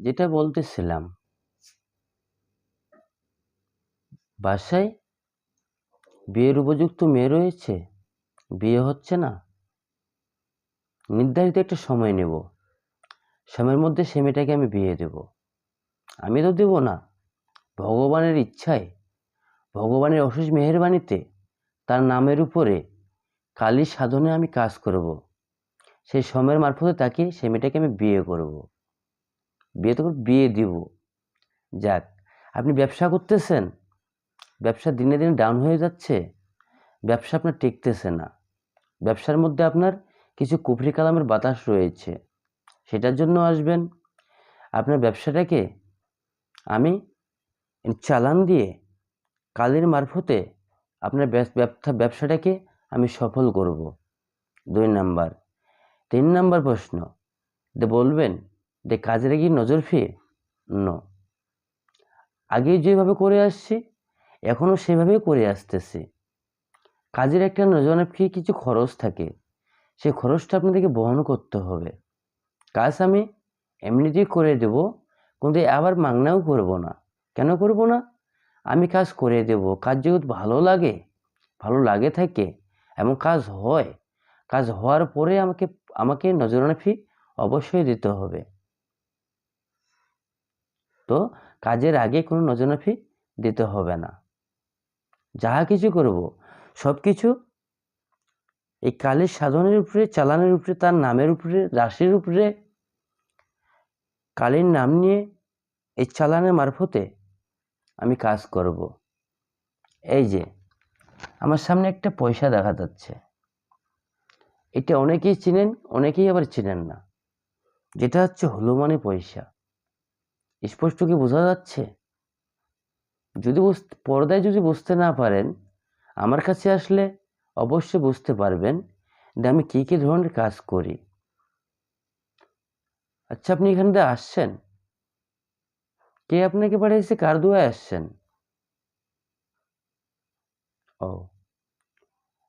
যেটা বলতেছিলাম। বাসায় বিয়ের উপযুক্ত মেয়ে রয়েছে, বিয়ে হচ্ছে না। নির্ধারিত একটা সময় নেব। সময়ের মধ্যে সে মেয়েটাকে আমি বিয়ে দেব। আমি তো দেব না। ভগবানের ইচ্ছায়, ভগবানের অশেষ মেহেরবানিতে, তার নামের উপরে কালী সাধনে আমি কাজ করব। সেই সময়ের মারফতে তাকে সে মেয়েটাকে আমি বিয়ে করব। বিয়ে তো বিয়ে দিব। যাক, আপনি ব্যবসা করতেছেন। ব্যবসা দিনে দিনে ডাউন হয়ে যাচ্ছে। ব্যবসা আপনার টিকতেছে না। ব্যবসার মধ্যে আপনার কিছু কুফরি কালামের বাতাস রয়েছে। সেটার জন্য আসবেন। আপনার ব্যবসাটাকে আমি চালান দিয়ে কালের মারফতে আপনার ব্যবসাটাকে আমি সফল করব। দুই নাম্বার। তিন নাম্বার প্রশ্ন। বলবেন যে কাজের কি নজর ফিরে? ন আগে যেভাবে করে আসছি এখনও সেভাবে করে আসতেছি। কাজের একটা নজরফি কিছু খরচ থাকে সেই খরচটা আপনাদেরকে বহন করতে হবে। কাজ আমি এমনিতেই করে দেব, কিন্তু আবার মাংনাও করব না। কেন করব না? আমি কাজ করে দেব, কাজ যেহেতু ভালো লাগে ভালো লাগে থাকে, এবং কাজ হয়, কাজ হওয়ার পরে আমাকে আমাকে নজরানা ফি অবশ্যই দিতে হবে। তো কাজের আগে কোনো নজরানা ফি দিতে হবে না। যাহা কিছু করব সব কিছু এই কালের সাধনের উপরে, চালানের উপরে, তার নামের উপরে, রাশির উপরে, কালের নাম নিয়ে এই চালানের মারফতে আমি কাজ করব। এই যে, আমার সামনে একটা পয়সা দেখা যাচ্ছে। এটা অনেকেই চিনেন, অনেকেই আবার চিনেন না। যেটা হচ্ছে হলুমানি পয়সা। স্পষ্ট কি বোঝা যাচ্ছে? যদি পর্দায় যদি বুঝতে না পারেন, আমার কাছে আসলে অবশ্যই বুঝতে পারবেন যে আমি কী কী ধরনের কাজ করি। আচ্ছা আপনি এখান দিয়ে আসছেন? কে আপনাকে পাঠিয়েছে? কার দুয়ায় আসছেন? ও।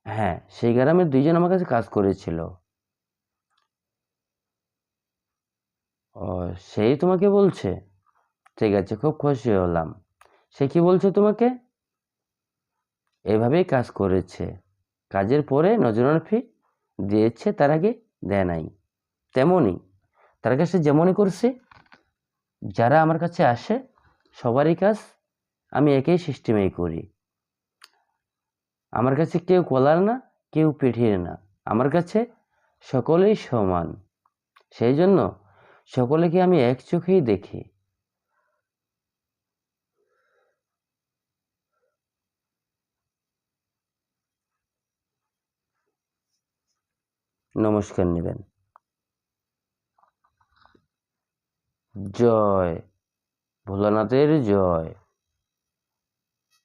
হ্যাঁ সেই গ্রামের দুইজন আমার কাছে কাজ করেছিল। ও, সেই তোমাকে বলছে? ঠিক আছে, খুব খুশি হলাম। সে কি বলছে তোমাকে? এভাবেই কাজ করেছে। কাজের পরে নজরানা ফি দিয়েছে, তার আগে দেয় নাই। তেমনই, তার কাছে যেমনই করছে, যারা আমার কাছে আসে, সবারই কাজ আমি একই সিস্টেমেই করি। আমার কাছে কেউ কলার না, কেউ পিঠির না। আমার কাছে সকলেই সমান। সেই জন্য সকলেকে আমি এক চোখেই দেখি। নমস্কার নেবেন। জয় ভোলানাথের জয়।